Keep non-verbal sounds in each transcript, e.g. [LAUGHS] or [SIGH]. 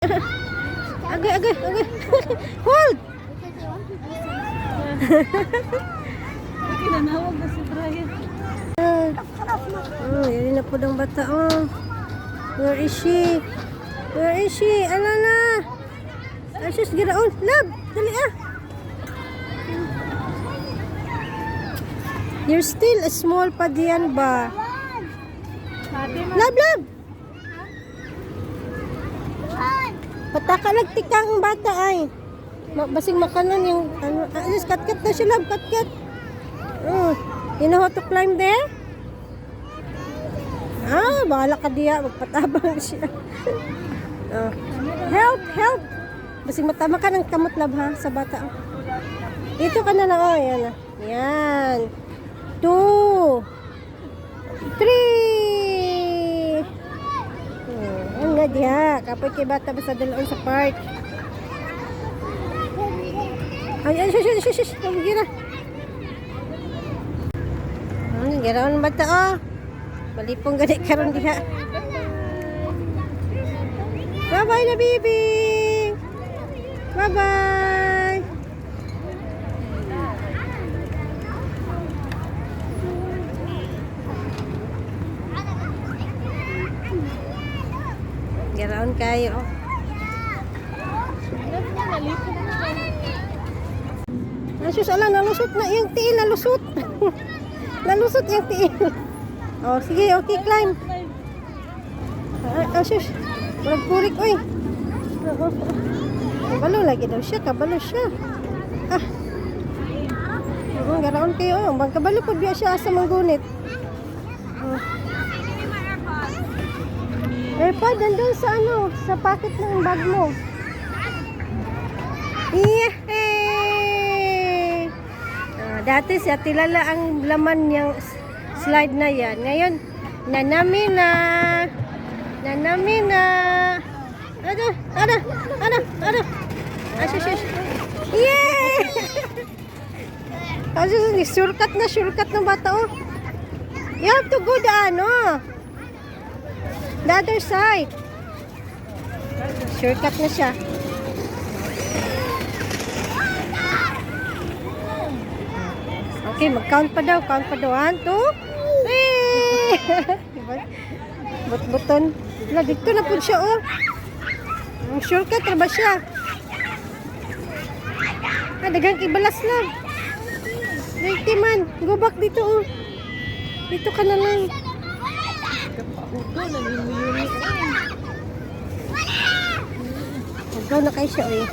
[LAUGHS] Agay, agay, agay. [LAUGHS] Hold! Kinanawag na si Brian. Oh, yun na po ng bata. Oh. Where is she? Where is she? Alala! Ay, sus, giraon. Lab! Dali ah! You're still a small pa diyan ba? Lab, lab! Pataka nagtika ang bata ay. Basing makanan yung ano, alis kat-kat na siya lab, kat-kat. Oh, you know how to climb there? Ah, bahala ka diya, magpatabang [LAUGHS] siya. oh. Help, help! Basing matama ka ng kamot lab ha, sa bata. Dito ka na lang, oh, yan na. Yan. Two. Three. Hmm, ang nga diha. Kapoy kay bata basta dalaon sa park. Ay, ay, shush, shush, shush. Ano, ganoon ang bata, oh. Malipong gani karon diha. Bye-bye na, baby. Bye-bye. Garaon kayo. oh. nalipot na siya. Asus, ala, nalusot na yung tiil, nalusot. [LAUGHS] nalusot yung tiil. Oh, sige, okay, climb. Ah, Asus, purig-purig, oy. Kabalo lagi daw siya, kabalo siya. Ah. Oo, garaon kayo. Oh. Magkabalo po biya siya sa manggunit. Oh. Airpod, nandun sa ano, sa pocket ng bag mo. Yehey! Ah, dati siya tilala ang laman niyang slide na yan. Ngayon, nanami na. Nanami na. Ano? Ano? Ano? Ano? Shush, shush. Yay! Shush, [LAUGHS] shortcut na, shortcut ng bata, oh. You have to go the ano. The other side. Shortcut na siya. Okay, mag-count pa daw. Count pa daw. One, two, three. [LAUGHS] Diba? But-buton. Wala, dito na po siya, oh. Ang shortcut na ba siya? Ah, dagang ibalas lang. Dito man. Go back dito, oh. Dito ka na lang. Ito, nagmumuyuri. Mag-go na kayo siya, oh.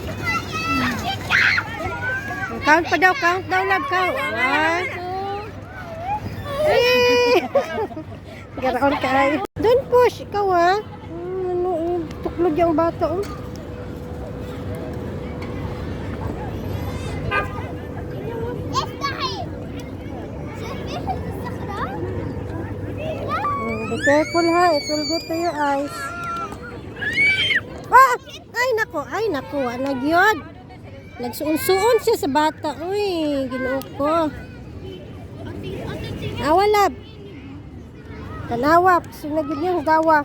Count pa daw. Count daw, love. Count. One, Hey! [LAUGHS] Garaon ka ay. Don't push. Ikaw ha. Hmm, ano, eh, tuklog yung bata oh. Hmm, Be careful ha. It will go to your eyes. Ah! Ay nako. Ay nako. Nagyod. Nagsuon-suon siya sa bata. Uy, ginoo ko. Awalab. Tanawa. Sinagid yung gawa.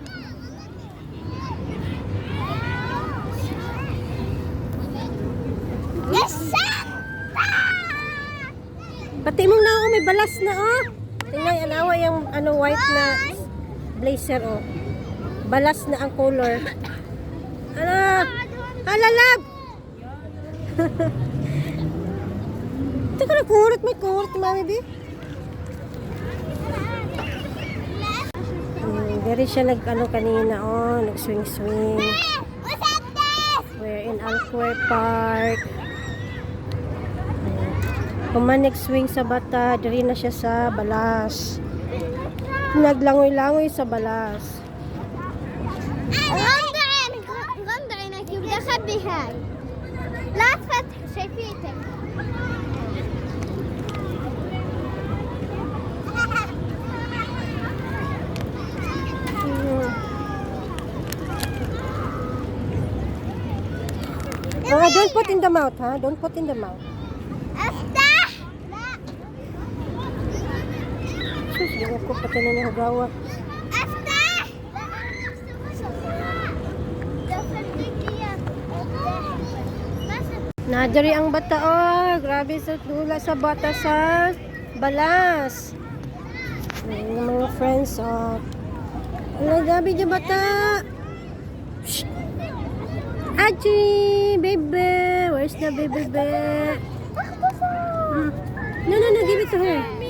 Pati mo na oh, may balas na oh. Tingnan, anawa yung ano white na blazer oh. Balas na ang color. Ano? Alalab! Ito [LAUGHS] ka na kurot, may kurot, mami bi. Hmm, very siya nag ano kanina oh, nag swing swing. We're in Alquare Park. Kuman nag-swing sa bata, diri na siya sa balas. Naglangoy-langoy sa balas. غندرين غندرين بدي اخبي هاي لا تفتح شايفيتك Mga don't put in the mouth, ha? Don't put in the mouth. Sus, yung ako pati na niya gawa. Nadari ang bata oh, grabe sa dula sa bata sa balas. Yung mga friends oh. Ano gabi di bata? Shh. Achi, baby, where's the baby? baby? Hmm. No, no, no, give it to her.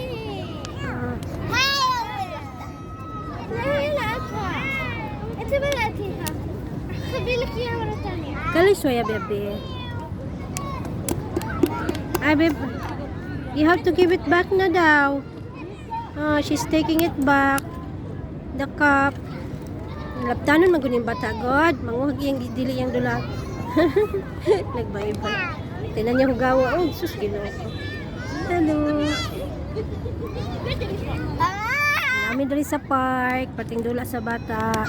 Kali soya, baby. Ay, babe. You have to give it back na daw. Oh, she's taking it back. The cup. Laptanon magunin bata god. Manguhag yung dili yung dulag. [LAUGHS] Nagbayba. Tinan niya hugawa. Oh, sus ginoo. Hello. آه! Namin dali sa park. Pating dula sa bata.